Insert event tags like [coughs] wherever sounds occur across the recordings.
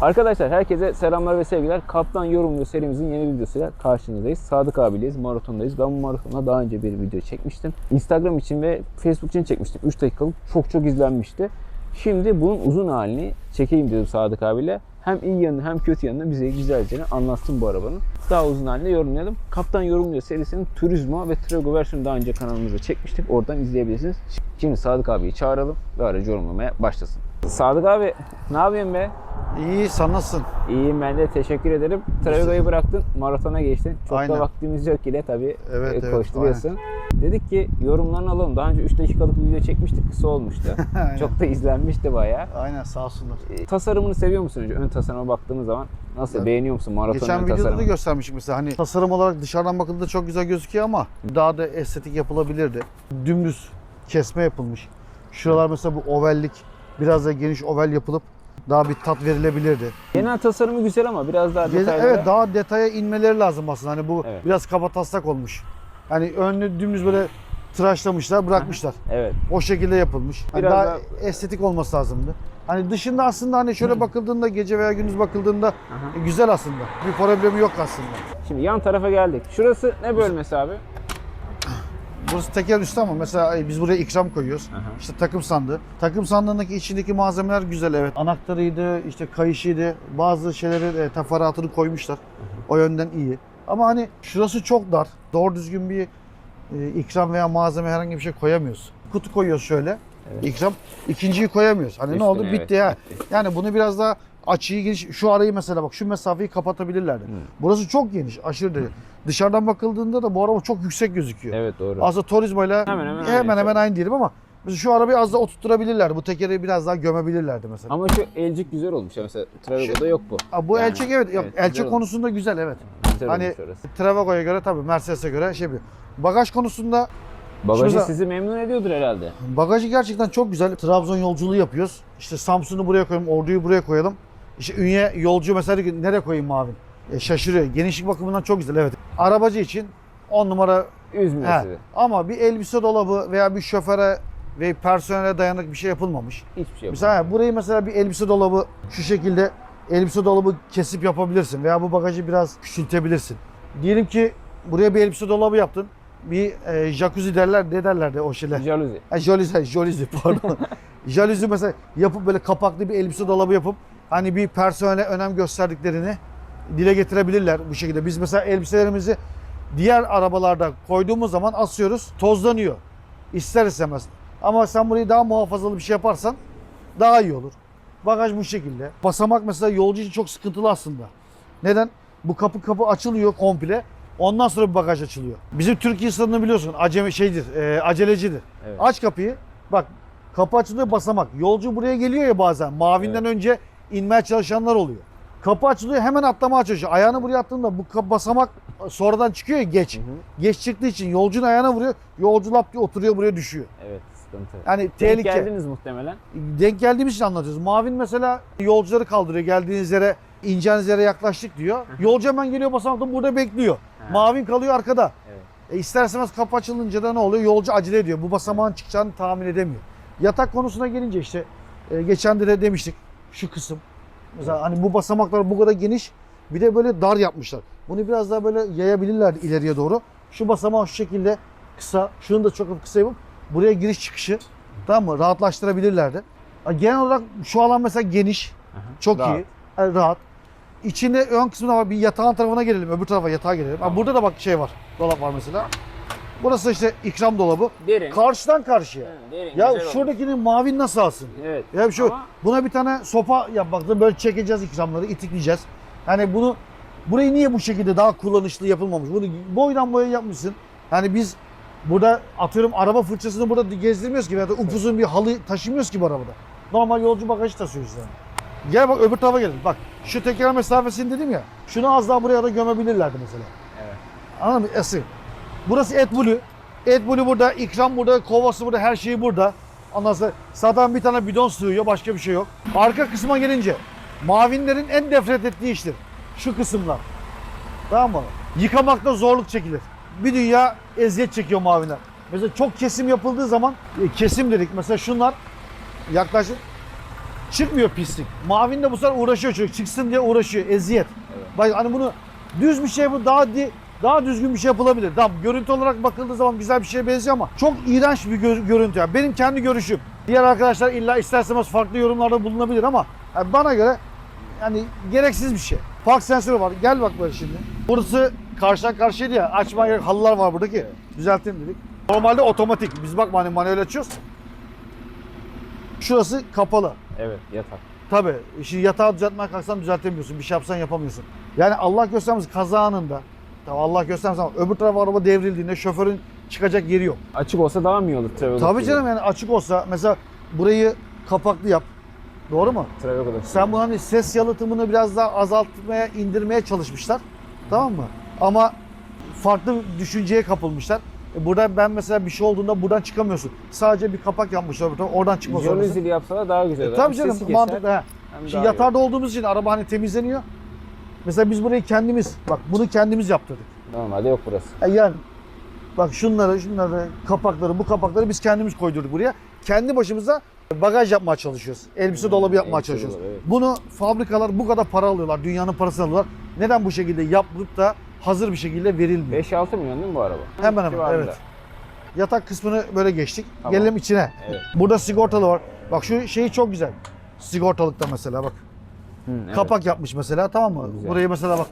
Arkadaşlar herkese selamlar ve sevgiler. Kaptan Yorumluyor serimizin yeni videosuyla karşınızdayız. Sadık abileyiz, maratondayız. Ben bu maratonda daha önce bir video çekmiştim. Instagram için ve Facebook için çekmiştim. 3 dakikalık çok çok izlenmişti. Şimdi bunun uzun halini çekeyim dedim Sadık abiyle. Hem iyi yanını hem kötü yanını bize güzelce anlatsın bu arabanın. Daha uzun halinde yorumlayalım. Kaptan Yorumluyor serisinin Turismo ve Trago versiyonu daha önce kanalımızda çekmiştik. Oradan izleyebilirsiniz. Şimdi Sadık abiyi çağıralım ve aracı yorumlamaya başlasın. Sadık abi ne yapıyorsun be? İyi, sen nasılsın? İyiyim ben de teşekkür ederim. Travigo'yu bıraktın, maratona geçtin. Çok Aynen. da vaktimiz yok yine tabii Evet, e, evet, koşturuyorsun. Dedik ki yorumlarını alalım. Daha önce 3 dakikalık bir video çekmiştik, kısa olmuştu. [laughs] Çok da izlenmişti bayağı. Aynen, sağ olsunlar. E, Tasarımını seviyor musun önce? Ön tasarıma baktığımız zaman nasıl? Evet. Beğeniyor musun maraton Geçen videoda da göstermiştik mesela hani tasarım olarak dışarıdan bakıldığında çok güzel gözüküyor ama daha da estetik yapılabilirdi. Dümdüz kesme yapılmış. Şuralar mesela bu ovallik biraz da geniş oval yapılıp daha bir tat verilebilirdi. Genel tasarımı güzel ama biraz daha detaylı. Evet daha detaya inmeleri lazım aslında. Hani bu Evet. biraz kaba taslak olmuş. Hani önünü dümdüz böyle tıraşlamışlar, bırakmışlar. Evet. O şekilde yapılmış. Hani Biraz daha da- estetik olması lazımdı. Hani dışında aslında hani şöyle bakıldığında gece veya gündüz bakıldığında Aha. e, güzel aslında. Bir problemi yok aslında. Şimdi yan tarafa geldik. Şurası ne bölmesi abi? Burası teker üstü ama mesela biz buraya ikram koyuyoruz. Aha. İşte takım sandığı. Takım sandığındaki içindeki malzemeler güzel evet. Anahtarıydı, işte kayışıydı. Bazı şeyleri e, teferruatını koymuşlar. O yönden iyi. Ama hani şurası çok dar. Doğru düzgün bir e, ikram veya malzeme herhangi bir şey koyamıyoruz. Kutu koyuyoruz şöyle. Evet. İkram. İkinciyi koyamıyoruz. Hani ne oldu? Üstüne, Bitti evet, ya. Yani bunu biraz daha açıyı geniş. Şu arayı mesela bak şu mesafeyi kapatabilirlerdi. Burası çok geniş. Aşırı derece. Dışarıdan bakıldığında da bu araba çok yüksek gözüküyor. Evet doğru. Aslında Turismo'yla Hemen hemen hemen aynı. hemen, aynı diyelim ama mesela şu arabayı az da oturtturabilirlerdi. Bu tekeri biraz daha gömebilirlerdi mesela. Ama şu elcik güzel olmuş. ya. Mesela Travigo'da yok bu. Aa, bu Yani, elçek evet, yok, evet, elçek güzel konusunda güzel evet. Güzel Hani- olmuş. Travago'ya göre tabii Mercedes'e göre şey bir. Bagaj konusunda Bagajı Şurada- sizi memnun ediyordur herhalde. bagajı gerçekten çok güzel. Trabzon yolculuğu yapıyoruz. İşte Samsun'u buraya koyalım, Ordu'yu buraya koyalım. İşte Ünye yolcu mesela diyor ki, nereye koyayım abi? E, şaşırıyor. Genişlik bakımından çok güzel evet. Arabacı için 10 numara Üzmüyor He. sizi. Ama bir elbise dolabı veya bir şoföre ve personele dayanık bir şey yapılmamış. Hiçbir şey. Mesela burayı mesela bir elbise dolabı şu şekilde elbise dolabı kesip yapabilirsin veya bu bagajı biraz küçültebilirsin. Diyelim ki buraya bir elbise dolabı yaptın. Bir e, jacuzzi derler ne derlerdi o şeyler. Jaluzi. Ha, Jolize, [laughs] jolize pardon. [laughs] Jolize mesela yapıp böyle kapaklı bir elbise dolabı yapıp hani bir personele önem gösterdiklerini dile getirebilirler bu şekilde. Biz mesela elbiselerimizi diğer arabalarda koyduğumuz zaman asıyoruz, tozlanıyor. İster istemez. Ama sen burayı daha muhafazalı bir şey yaparsan daha iyi olur. Bagaj bu şekilde. Basamak mesela yolcu için çok sıkıntılı aslında. Neden? Bu kapı kapı açılıyor komple. Ondan sonra bir bagaj açılıyor. Bizim Türk insanını biliyorsun acemi şeydir, e, acelecidir. Evet. Aç kapıyı. Bak kapı açılıyor basamak. Yolcu buraya geliyor ya bazen. Mavinden önce inmeye çalışanlar oluyor. Kapı açılıyor hemen atlamaya çalışıyor. Ayağını buraya attığında bu basamak sonradan çıkıyor ya geç. Hı hı. Geç çıktığı için yolcunun ayağına vuruyor. Yolcu lap diye oturuyor buraya düşüyor. Evet sıkıntı. Yani Denk tehlike. geldiniz muhtemelen. Denk geldiğimiz için anlatıyoruz. Mavin mesela yolcuları kaldırıyor. Geldiğiniz yere, ineceğiniz yere yaklaştık diyor. Yolcu hemen geliyor basamakta burada bekliyor. Ha. Mavin kalıyor arkada. Evet. E isterseniz kapı açılınca da ne oluyor? Yolcu acele ediyor. Bu basamağın çıkacağını tahmin edemiyor. Yatak konusuna gelince işte e, geçen de, de demiştik şu kısım. Mesela hani bu basamaklar bu kadar geniş bir de böyle dar yapmışlar. Bunu biraz daha böyle yayabilirlerdi ileriye doğru. Şu basamağı şu şekilde kısa, şunu da çok kısa yapıp buraya giriş çıkışı tamam mı? Rahatlaştırabilirlerdi. Ha, Genel olarak şu alan mesela geniş, Aha. çok Rahat. iyi, yani rahat. İçinde ön kısmında var bir yatağın tarafına gelelim, öbür tarafa yatağa gelelim. Tamam. burada da bak şey var, dolap var mesela. Burası işte ikram dolabı. Derin. Karşıdan karşıya. Hı, derin, Ya güzel olmuş. şuradakinin mavi nasıl alsın? Evet. Ya şu Ama buna bir tane sopa yapmakta böyle çekeceğiz ikramları, itikleyeceğiz. Yani bunu burayı niye bu şekilde daha kullanışlı yapılmamış? Bunu boydan boya yapmışsın. Yani biz burada atıyorum araba fırçasını burada gezdirmiyoruz ki veya da upuzun bir halı taşımıyoruz ki bu arabada. Normal yolcu bagajı taşıyoruz yani. Gel bak öbür tarafa gelin. Bak şu teker mesafesini dedim ya. Şunu az daha buraya da gömebilirlerdi mesela. Evet. Anladın mı? Esi. Burası AdBlue. AdBlue burada, ikram burada, kovası burada, her şeyi burada. Ondan sonra sağdan bir tane bidon sığıyor, başka bir şey yok. Arka kısma gelince, mavinlerin en nefret ettiği iştir. Şu kısımlar. Tamam mı? Yıkamakta zorluk çekilir. Bir dünya eziyet çekiyor maviler. Mesela çok kesim yapıldığı zaman, e, kesim dedik mesela şunlar yaklaşık çıkmıyor pislik. Mavin de bu sefer uğraşıyor çocuk. Çıksın diye uğraşıyor. Eziyet. Evet. Bak hani bunu düz bir şey bu daha di, daha düzgün bir şey yapılabilir. Tamam görüntü olarak bakıldığı zaman güzel bir şeye benziyor ama çok iğrenç bir gö- görüntü. Yani benim kendi görüşüm. Diğer arkadaşlar illa isterseniz farklı yorumlarda bulunabilir ama yani bana göre yani gereksiz bir şey. Park sensörü var. Gel bak böyle şimdi. Burası karşıdan karşıydı ya. Açma gerek halılar var buradaki. Düzeltelim dedik. Normalde otomatik. Biz bakma hani manuel açıyoruz. Şurası kapalı. Evet yatak. Tabii. Şimdi yatağı düzeltmeye kalksan düzeltemiyorsun. Bir şey yapsan yapamıyorsun. Yani Allah göstermesin kaza anında. Tamam Allah göstermesin ama öbür tarafa araba devrildiğinde şoförün çıkacak yeri yok. Açık olsa daha mı iyi olur? Tabii canım yani açık olsa mesela burayı kapaklı yap. Doğru mu? Travel'da. Sen bu hani ses yalıtımını biraz daha azaltmaya, indirmeye çalışmışlar. Tamam mı? Ama farklı düşünceye kapılmışlar. E Burada ben mesela bir şey olduğunda buradan çıkamıyorsun. Sadece bir kapak yapmışlar. burada, Oradan çıkma zorundasın. Jaluzili yapsalar daha güzel E, olur. tabii Hem canım keser, mantıklı. hem Şimdi iyi yatağda olduğumuz için araba hani temizleniyor. Mesela biz burayı kendimiz, bak bunu kendimiz yaptırdık. Normalde yok burası. E Yani bak şunları, şunları, kapakları, bu kapakları biz kendimiz koydurduk buraya. Kendi başımıza bagaj yapmaya çalışıyoruz. Elbise dolabı yapmaya elbise çalışıyoruz. dolabı, evet. Bunu fabrikalar bu kadar para alıyorlar. Dünyanın parasını alıyorlar. Neden bu şekilde yapıp da hazır bir şekilde verilmiyor? 5-6 milyon değil mi bu araba? Hemen hemen Civarında. evet. Yatak kısmını böyle geçtik. Tamam. Gelelim içine. Evet. Burada sigortalı var. Bak şu şeyi çok güzel. Sigortalıkta mesela bak. Hı, evet. Kapak yapmış mesela tamam mı? Güzel. Buraya mesela bak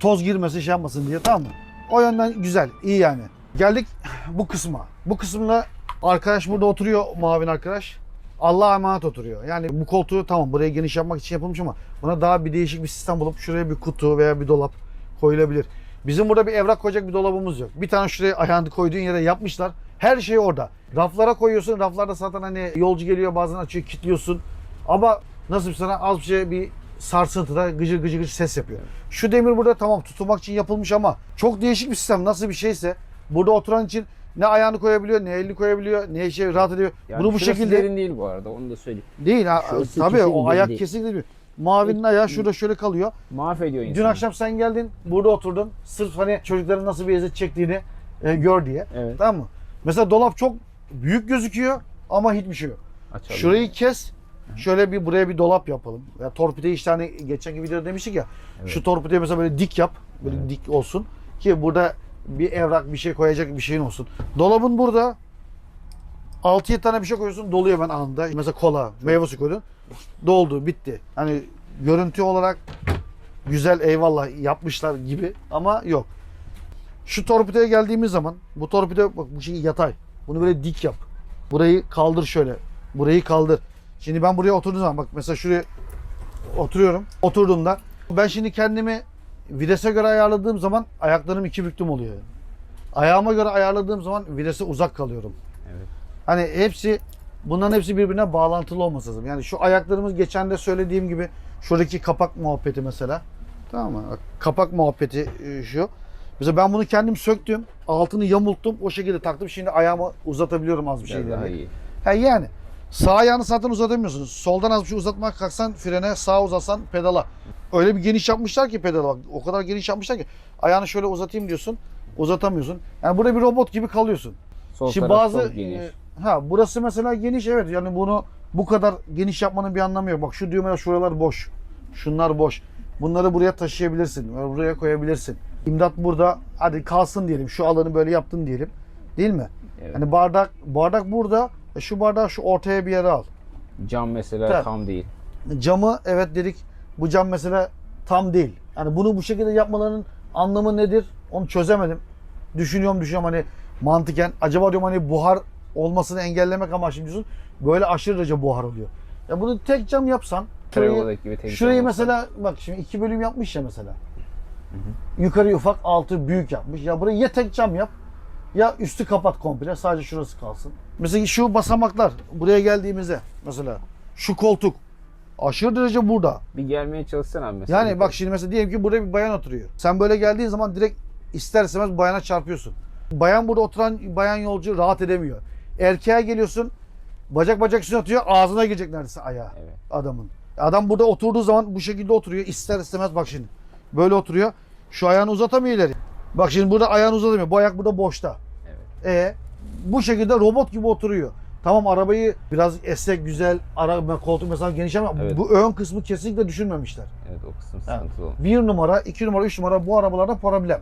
toz girmesin şey yapmasın diye tamam mı? O yönden güzel, iyi yani. Geldik bu kısma. Bu kısımda arkadaş burada oturuyor mavin arkadaş. Allah'a emanet oturuyor. Yani bu koltuğu tamam buraya geniş yapmak için yapılmış ama buna daha bir değişik bir sistem bulup şuraya bir kutu veya bir dolap koyulabilir. Bizim burada bir evrak koyacak bir dolabımız yok. Bir tane şuraya ayağını koyduğun yere yapmışlar. Her şey orada. Raflara koyuyorsun. Raflarda zaten hani yolcu geliyor bazen açıyor kilitliyorsun. Ama nasıl sana az bir şey bir sarsıntıda gıcır gıcır gıcır ses yapıyor. Şu demir burada tamam tutulmak için yapılmış ama çok değişik bir sistem. Nasıl bir şeyse burada oturan için ne ayağını koyabiliyor, ne elini koyabiliyor, ne şey rahat ediyor. Yani Bunu bu şekilde derin değil bu arada onu da söyleyeyim. değil ha. Şurası Tabii o ayak değil. kesinlikle değil. Mavinin ayağı şurada şöyle kalıyor. Mahvediyor insanı. Dün akşam sen geldin, burada oturdun. Sırf hani çocukların nasıl bir eziyet çektiğini e, gör diye. Evet. Tamam mı? Mesela dolap çok büyük gözüküyor ama hiçbir şey yok. Açalım. Şurayı kes. Şöyle bir buraya bir dolap yapalım. Ya torpideyi işte hani geçenki videoda demiştik ya. Evet. Şu torpideyi mesela böyle dik yap. Böyle Evet. dik olsun. Ki burada bir evrak bir şey koyacak bir şeyin olsun. Dolabın burada 6-7 tane bir şey koyuyorsun doluyor ben anında. Mesela kola, meyve suyu koydun. Doldu, bitti. Hani görüntü olarak güzel eyvallah yapmışlar gibi ama yok. Şu torpideye geldiğimiz zaman bu torpide bak bu şey yatay. Bunu böyle dik yap. Burayı kaldır şöyle. Burayı kaldır. Şimdi ben buraya oturduğum zaman bak mesela şuraya oturuyorum. Oturduğumda ben şimdi kendimi vitese göre ayarladığım zaman ayaklarım iki büklüm oluyor. Ayağıma göre ayarladığım zaman vitese uzak kalıyorum. Evet. Hani hepsi bunların hepsi birbirine bağlantılı olması lazım. Yani şu ayaklarımız geçen de söylediğim gibi şuradaki kapak muhabbeti mesela. Tamam mı? Kapak muhabbeti e, şu. Mesela ben bunu kendim söktüm. Altını yamulttum. O şekilde taktım. Şimdi ayağımı uzatabiliyorum az bir şey. daha iyi. Ha yani sağ ayağını zaten uzatamıyorsunuz. Soldan az bir şey uzatmak kalksan frene, sağ uzatsan pedala. Öyle bir geniş yapmışlar ki pedala bak. O kadar geniş yapmışlar ki ayağını şöyle uzatayım diyorsun. Uzatamıyorsun. Yani burada bir robot gibi kalıyorsun. Sol Şimdi bazı e, ha burası mesela geniş evet yani bunu bu kadar geniş yapmanın bir anlamı yok. Bak şu düğmeler şuralar boş. Şunlar boş. Bunları buraya taşıyabilirsin. böyle Buraya koyabilirsin. İmdat burada hadi kalsın diyelim. Şu alanı böyle yaptın diyelim. Değil mi? Evet. Hani bardak bardak burada. E şu bardağı şu ortaya bir yere al. Cam mesela Tabii. tam değil. Camı evet dedik. Bu cam mesela tam değil. Yani bunu bu şekilde yapmalarının anlamı nedir? Onu çözemedim. Düşünüyorum düşünüyorum hani mantıken. Acaba diyorum hani buhar olmasını engellemek amaçlı diyorsun. Böyle aşırı derece buhar oluyor. Ya bunu tek cam yapsan. Şurayı, gibi tek şurayı cam mesela bak şimdi iki bölüm yapmış ya mesela. Yukarı ufak altı büyük yapmış. Ya burayı ya tek cam yap ya üstü kapat komple sadece şurası kalsın. Mesela şu basamaklar buraya geldiğimizde mesela şu koltuk aşırı derece burada. Bir gelmeye çalışsana mesela. Yani bak şimdi mesela diyelim ki burada bir bayan oturuyor. Sen böyle geldiğin zaman direkt ister istemez bayana çarpıyorsun. Bayan burada oturan bayan yolcu rahat edemiyor. Erkeğe geliyorsun bacak bacak üstüne atıyor ağzına girecek neredeyse ayağı Evet. adamın. Adam burada oturduğu zaman bu şekilde oturuyor. İster istemez bak şimdi. Böyle oturuyor. Şu ayağını uzatamıyor ileri. Bak şimdi burada ayağını uzatamıyor. Bu ayak burada boşta. E bu şekilde robot gibi oturuyor. Tamam arabayı biraz esnek, güzel, araba koltuk mesela geniş ama Evet. bu ön kısmı kesinlikle düşünmemişler. Evet o kısım sıkıntılı olmuş. Bir numara, iki numara, üç numara bu arabalarda problem.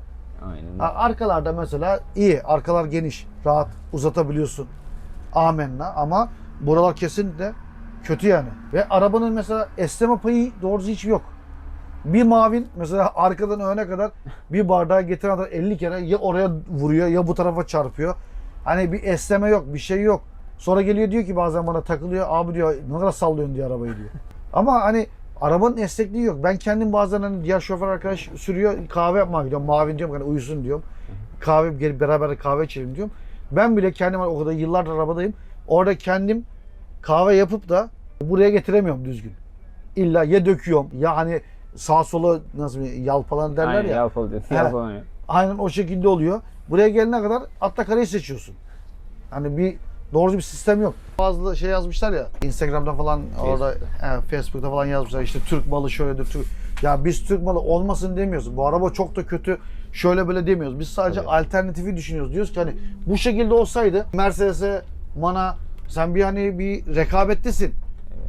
Aynen. Arkalarda mesela iyi. Arkalar geniş. Rahat uzatabiliyorsun. Amenna ama buralar kesinlikle kötü yani. Ve arabanın mesela esneme payı doğrusu hiç yok. Bir mavin mesela arkadan öne kadar bir bardağı getiren adam 50 kere ya oraya vuruyor ya bu tarafa çarpıyor. Hani bir esneme yok, bir şey yok. Sonra geliyor diyor ki bazen bana takılıyor. Abi diyor ne kadar sallıyorsun diye arabayı diyor. Ama hani arabanın esnekliği yok. Ben kendim bazen hani diğer şoför arkadaş sürüyor kahve yapmaya gidiyorum. Mavin diyorum hani uyusun diyorum. Kahve gelip beraber kahve içelim diyorum. Ben bile kendim hani o kadar yıllardır arabadayım. Orada kendim kahve yapıp da buraya getiremiyorum düzgün. İlla ya döküyorum ya hani sağ sola nasıl bir yalpalan derler Aynen, ya. Yalpalı dedi. He. Yalpalı ya. Aynen o şekilde oluyor. Buraya gelene kadar atla kareyi seçiyorsun. Hani bir doğru bir sistem yok. Bazı şey yazmışlar ya Instagram'da falan orada he, Facebook'ta falan yazmışlar işte Türk malı şöyledir. Türk... Ya biz Türk malı olmasın demiyoruz. Bu araba çok da kötü. Şöyle böyle demiyoruz. Biz sadece Tabii. alternatifi düşünüyoruz. Diyoruz ki hani bu şekilde olsaydı Mercedes'e, MAN'a sen bir hani bir rekabettesin.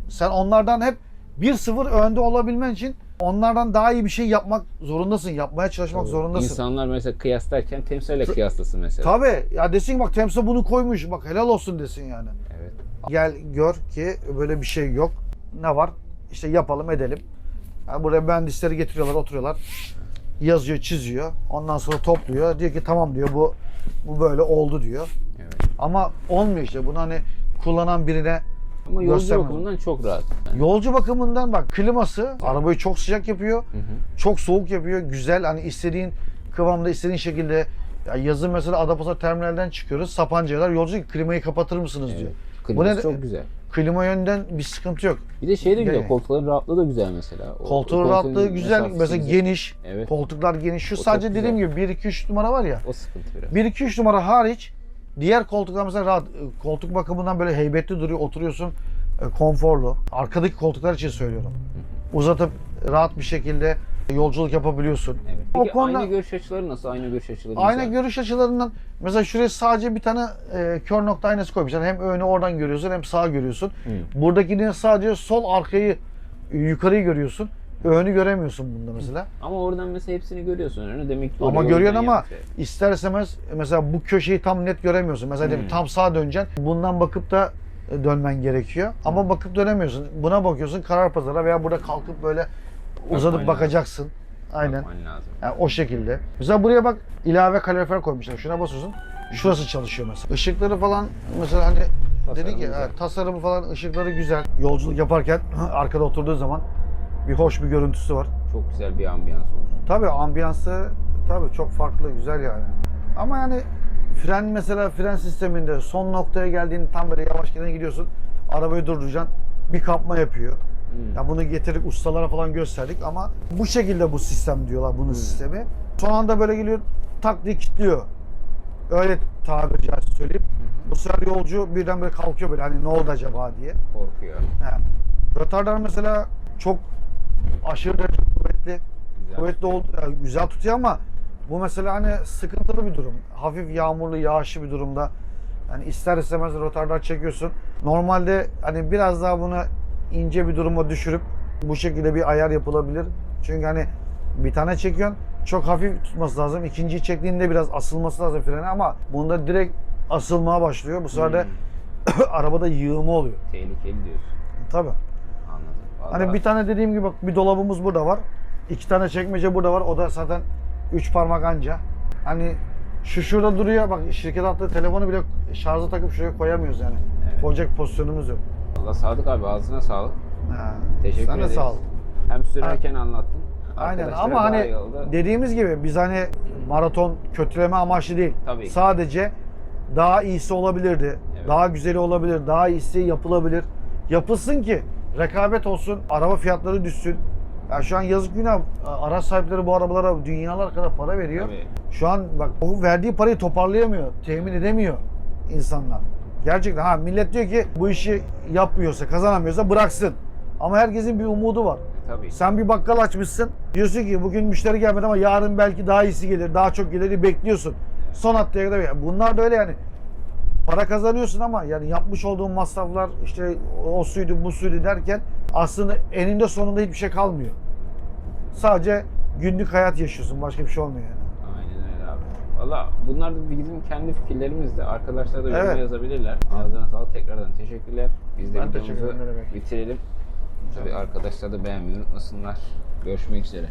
Sen onlardan hep 1-0 önde olabilmen için onlardan daha iyi bir şey yapmak zorundasın. Yapmaya çalışmak zorundasın. İnsanlar mesela kıyaslarken temsille kıyaslasın mesela. Tabii. Ya desin bak Temsa bunu koymuş. Bak helal olsun desin yani. Evet. Gel gör ki böyle bir şey yok. Ne var? İşte yapalım edelim. Yani buraya mühendisleri getiriyorlar oturuyorlar. Yazıyor çiziyor. Ondan sonra topluyor. Diyor ki tamam diyor bu bu böyle oldu diyor. Evet. Ama olmuyor işte. Bunu hani kullanan birine Ama yolcu Göstermem. bakımından çok rahat. Yani. yolcu bakımından bak kliması arabayı çok sıcak yapıyor. Hı hı. Çok soğuk yapıyor. Güzel hani istediğin kıvamda istediğin şekilde ya yazın mesela Adapazarı terminalden çıkıyoruz. Sapanca'ya kadar yolcu klimayı kapatır mısınız diyor. Kliması ne- çok güzel. Klima yönden bir sıkıntı yok. Bir de şey de güzel, Yani. koltukların rahatlığı da güzel mesela. O- Koltuğun rahatlığı güzel. Mesela güzel. geniş. Evet. Koltuklar geniş. Şu O sadece dediğim gibi 1 2 3 numara var ya. O sıkıntı biraz. 1 2 3 numara hariç diğer koltuklar mesela rahat. Koltuk bakımından böyle heybetli duruyor. Oturuyorsun e, konforlu. Arkadaki koltuklar için söylüyorum. Uzatıp rahat bir şekilde yolculuk yapabiliyorsun. Evet. O Peki konuda- aynı görüş açıları nasıl? Aynı görüş açıları Aynı güzel. görüş açılarından mesela şuraya sadece bir tane e, kör nokta aynası koymuşlar. Hem önü oradan görüyorsun hem sağa görüyorsun. Hı. Buradakini sadece sol arkayı yukarıyı görüyorsun. Önü göremiyorsun bunda mesela. Ama oradan mesela hepsini görüyorsun önüne demek ki Ama oraya görüyorsun oradan ama yapmış. ister istemez mesela bu köşeyi tam net göremiyorsun. Mesela Hmm. tam sağa döneceksin. Bundan bakıp da e, dönmen gerekiyor. Ama bakıp dönemiyorsun. Buna bakıyorsun karar pazara veya burada kalkıp böyle uzatıp lazım. bakacaksın. Aynen. Bakman lazım. Yani o şekilde. Mesela buraya bak ilave kalorifer koymuşlar. Şuna basıyorsun. Şurası çalışıyor mesela. Işıkları falan mesela hani Tasarımı dedik ya güzel. evet, tasarımı falan ışıkları güzel. Yolculuk yaparken [clears throat] arkada oturduğu zaman bir hoş bir görüntüsü var. Çok güzel bir ambiyans olur. Tabii ambiyansı tabii çok farklı, güzel yani. Ama yani fren mesela fren sisteminde son noktaya geldiğinde tam böyle yavaş giden gidiyorsun. Arabayı durduracaksın. Bir kapma yapıyor. Hmm. Ya bunu getirip ustalara falan gösterdik ama bu şekilde bu sistem diyorlar bunun sistemi. Son anda böyle geliyor tak diye kilitliyor. Öyle tabiri caizse söyleyeyim. Bu sefer yolcu birden böyle kalkıyor böyle hani ne oldu acaba diye. Korkuyor. He. Rötardar mesela çok aşırı derece kuvvetli. Güzel. Kuvvetli oldu, yani güzel tutuyor ama bu mesela hani sıkıntılı bir durum. Hafif yağmurlu, yağışlı bir durumda. Yani ister istemez rotardar çekiyorsun. Normalde hani biraz daha bunu ince bir duruma düşürüp bu şekilde bir ayar yapılabilir. Çünkü hani bir tane çekiyorsun çok hafif tutması lazım. İkinciyi çektiğinde biraz asılması lazım frene ama bunda direkt asılmaya başlıyor. Bu sefer de Hmm. [coughs] arabada yığımı oluyor. Tehlikeli diyorsun. Tabii. Hani bir tane dediğim gibi bak bir dolabımız burada var. İki tane çekmece burada var. O da zaten üç parmak anca. Hani şu şurada duruyor. Bak şirket attığı telefonu bile şarja takıp şuraya koyamıyoruz yani. Evet. Koyacak pozisyonumuz yok. Allah Sadık abi ağzına sağlık. Ha. Teşekkür de ederiz. sağ ol. Hem sürerken anlattın. Aynen ama hani dediğimiz gibi biz hani maraton kötüleme amaçlı değil. Tabii. Sadece daha iyisi olabilirdi. Evet. Daha güzeli olabilir. Daha iyisi yapılabilir. Yapılsın ki rekabet olsun. Araba fiyatları düşsün. Ya şu an yazık günah araç sahipleri bu arabalara dünyalar kadar para veriyor. Tabii. Şu an bak o verdiği parayı toparlayamıyor. Temin edemiyor insanlar. Gerçekten ha millet diyor ki bu işi yapmıyorsa, kazanamıyorsa bıraksın. Ama herkesin bir umudu var. Tabii. Sen bir bakkal açmışsın. Diyorsun ki bugün müşteri gelmedi ama yarın belki daha iyisi gelir, daha çok gelir bekliyorsun. Son haftaya kadar. Bunlar da öyle yani. Para kazanıyorsun ama yani yapmış olduğun masraflar işte o suydu bu suydu derken aslında eninde sonunda hiçbir şey kalmıyor. Sadece günlük hayat yaşıyorsun. Başka bir şey olmuyor yani. Aynen öyle abi. Valla bunlar da bizim kendi fikirlerimiz de. Arkadaşlar da yoruma Evet. yazabilirler. Ağzına sağlık. Tekrardan teşekkürler. Biz de Ben teşekkür videomuzu ederim, ne demek. bitirelim. Tabii arkadaşlar da beğenmeyi unutmasınlar. Görüşmek üzere.